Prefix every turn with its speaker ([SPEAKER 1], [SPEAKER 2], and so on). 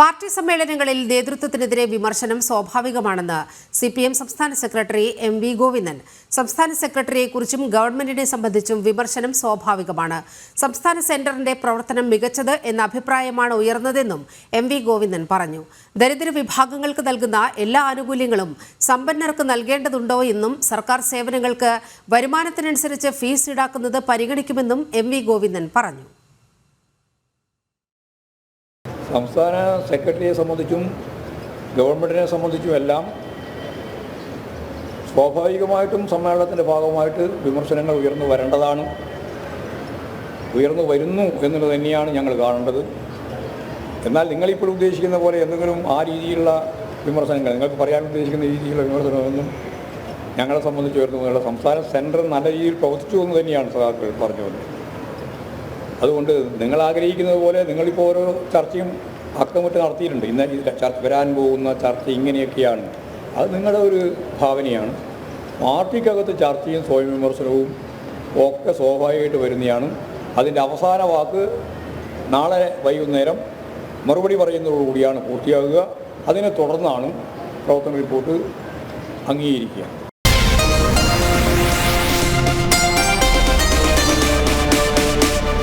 [SPEAKER 1] Party സമ്മേളനങ്ങളിൽ നേതൃത്വത്തിനെതിരെ വിമർശനം സ്വാഭാവികമാണെന്ന് സി പി എം സംസ്ഥാന സെക്രട്ടറി എം വി ഗോവിന്ദൻ. സംസ്ഥാന സെക്രട്ടറിയെക്കുറിച്ചും ഗവൺമെന്റിനെ സംബന്ധിച്ചും വിമർശനം സ്വാഭാവികമാണ്. സംസ്ഥാന സെന്ററിന്റെ പ്രവർത്തനം മികച്ചത് എന്ന അഭിപ്രായമാണ് ഉയർന്നതെന്നും എം വി ഗോവിന്ദൻ പറഞ്ഞു. ദരിദ്ര വിഭാഗങ്ങൾക്ക് നൽകുന്ന എല്ലാ ആനുകൂല്യങ്ങളും സമ്പന്നർക്ക് നൽകേണ്ടതുണ്ടോ എന്നും സർക്കാർ സേവനങ്ങൾക്ക് വരുമാനത്തിനനുസരിച്ച് ഫീസ് ഈടാക്കുന്നത് പരിഗണിക്കുമെന്നും എം വി ഗോവിന്ദൻ പറഞ്ഞു.
[SPEAKER 2] സംസ്ഥാന സെക്രട്ടറിയെ സംബന്ധിച്ചും ഗവൺമെന്റിനെ സംബന്ധിച്ചും എല്ലാം സ്വാഭാവികമായിട്ടും സമ്മേളനത്തിന്റെ ഭാഗമായിട്ട് വിമർശനങ്ങൾ ഉയർന്നു വരേണ്ടതാണ്. ഉയർന്നു വരുന്നു എന്നുള്ളത് തന്നെയാണ് ഞങ്ങൾ കാണേണ്ടത്. എന്നാൽ നിങ്ങളിപ്പോൾ ഉദ്ദേശിക്കുന്ന പോലെ എന്തെങ്കിലും ആ രീതിയിലുള്ള വിമർശനങ്ങൾ നിങ്ങൾക്ക് പറയാൻ ഉദ്ദേശിക്കുന്ന രീതിയിലുള്ള വിമർശനമൊന്നും ഞങ്ങളെ സംബന്ധിച്ച് ഉയർന്നു സംസ്ഥാന സെന്റർ നല്ല രീതിയിൽ പ്രവർത്തിച്ചു എന്ന് തന്നെയാണ് സഖാക്കൾ പറഞ്ഞു വന്നത് അതുകൊണ്ട് നിങ്ങൾ ആഗ്രഹിക്കുന്നത് പോലെ നിങ്ങളിപ്പോൾ ഓരോ ചർച്ചയും അക്കമിട്ട് നടത്തിയിട്ടുണ്ട്. ഇന്ന ചർച്ച വരാൻ പോകുന്ന ചർച്ച ഇങ്ങനെയൊക്കെയാണ്. അത് നിങ്ങളുടെ ഒരു ഭാവനയാണ്. പാർട്ടിക്കകത്ത് ചർച്ചയും സ്വയം വിമർശനവും ഒക്കെ സ്വാഭാവികമായിട്ട് വരുന്നതാണ്. അതിന്റെ അവസാന വാക്ക് നാളെ വൈകുന്നേരം മറുപടി പറയുന്നതോടുകൂടിയാണ് പൂർത്തിയാകുക. അതിനെ തുടർന്നാണ് പ്രവർത്തന റിപ്പോർട്ട് അംഗീകരിക്കുക.